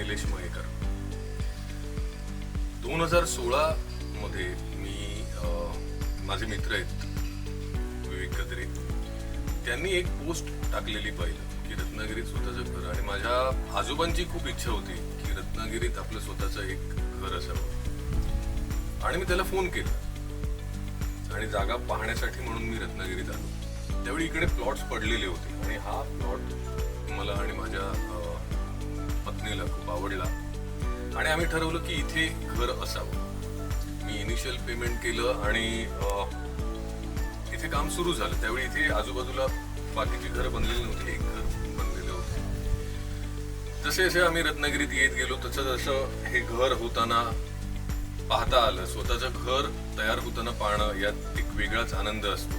निलेश मयेकर दोन हजार सोळा मध्ये मी माझे मित्र आहेत विवेक कदरे त्यांनी एक पोस्ट टाकलेली पाहिलं की रत्नागिरीत स्वतःचं घर. आणि माझ्या आजोबांची खूप इच्छा होती की रत्नागिरीत आपलं स्वतःचं एक घर असावं. आणि मी त्याला फोन केला. आणि जागा पाहण्यासाठी म्हणून मी रत्नागिरीत आलो. त्यावेळी इकडे प्लॉट्स पडलेले होते. आणि हा प्लॉट अं, खूप आवडला. आणि आम्ही ठरवलं की इथे घर असावं. मी इनिशियल पेमेंट केलं आणि इथे काम सुरू झालं. त्यावेळी इथे आजूबाजूला बाकीची घरं बनलेली नव्हती एक घर बनलेलं होते. जसे जसे आम्ही रत्नागिरीत येत गेलो तसं जसं हे घर होताना पाहता आलं. स्वतःचं घर तयार होताना पाहणं यात एक वेगळाच आनंद असतो.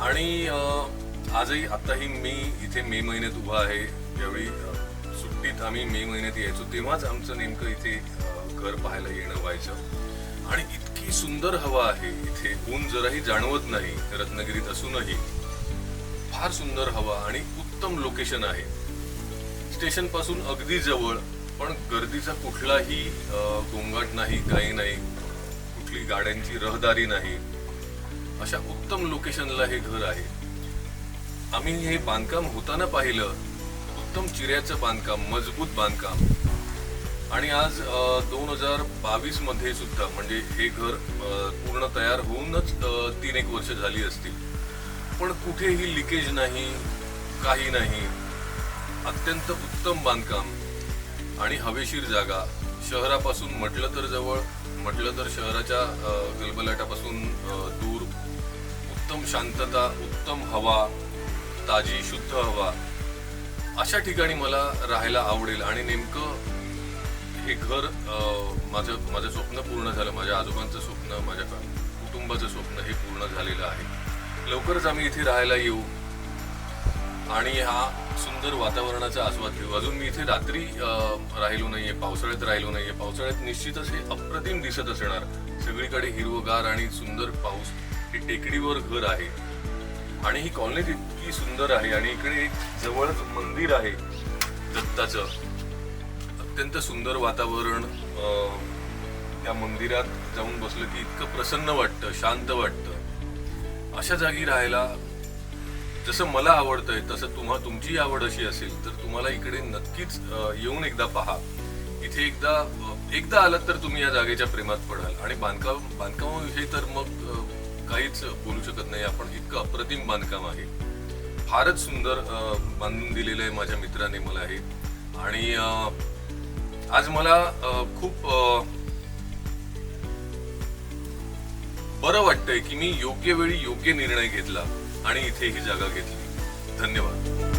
आणि आजही आताही मी इथे मे महिन्यात उभा आहे. ज्यावेळी सुट्टीत आम्ही मे महिन्यात यायचो तेव्हाच आमचं नेमकं इथे घर पाहायला येणं व्हायचं. आणि इतकी सुंदर हवा आहे इथे ऊन जराही जाणवत नाही रत्नागिरीत असूनही. फार सुंदर हवा आणि उत्तम लोकेशन आहे. स्टेशनपासून अगदी जवळ पण गर्दीचा कुठलाही गोंगाट नाही काही नाही. कुठली गाड्यांची रहदारी नाही. अशा उत्तम लोकेशनला हे घर आहे. आम्ही हे बांधकाम होताना पाहिलं उत्तम चिऱ्याचं बांधकाम मजबूत बांधकाम. आणि आज दोन हजार बावीसमध्ये सुद्धा म्हणजे हे घर पूर्ण तयार होऊनच तीन एक वर्ष झाली असतील. पण कुठेही लिकेज नाही काही नाही. अत्यंत उत्तम बांधकाम आणि हवेशीर जागा. शहरापासून म्हटलं तर जवळ म्हटलं तर शहराच्या गलबलाटापासून दूर. उत्तम शांतता उत्तम हवा ताजी शुद्ध हवा. अशा ठिकाणी मला राहायला आवडेल आणि नेमकं हे घर माझं माझं स्वप्न पूर्ण झालं माझ्या आजोबांचं स्वप्न माझ्या कुटुंबाचं स्वप्न हे पूर्ण झालेलं आहे. लवकरच आम्ही इथे राहायला येऊ. आणि हा सुंदर वातावरणाचा आस्वाद घेऊ. अजून मी इथे रात्री राहिलो नाहीये पावसाळ्यात राहिलो नाहीये. पावसाळ्यात निश्चितच हे अप्रतिम दिसत असणार. सगळीकडे हिरवगार आणि सुंदर पाऊस. हे टेकडीवर घर आहे. आणि ही कॉलनी इतकी सुंदर आहे आणि इकडे एक जवळच मंदिर आहे दत्ताचं. अत्यंत सुंदर वातावरण त्या मंदिरात जाऊन बसलं की इतकं प्रसन्न वाटतं शांत वाटतं. अशा जागी राहायला जसं मला आवडतंय तसं तुम्हा तुमची आवड अशी असेल तर तुम्हाला इकडे नक्कीच येऊन एकदा पहा. इथे एकदा एकदा आलात तर तुम्ही या जागेच्या प्रेमात पडाल. आणि बांधकाम बांधकामाविषयी तर मग काहीच बोलू शकत नाही. आपण इतकं अप्रतिम बांधकाम आहे. फारच सुंदर बांधून दिलेलं आहे माझ्या मित्राने मला हे. आणि आज मला खूप बरं वाटतंय की मी योग्य वेळी योग्य निर्णय घेतला आणि इथे ही जागा घेतली. धन्यवाद.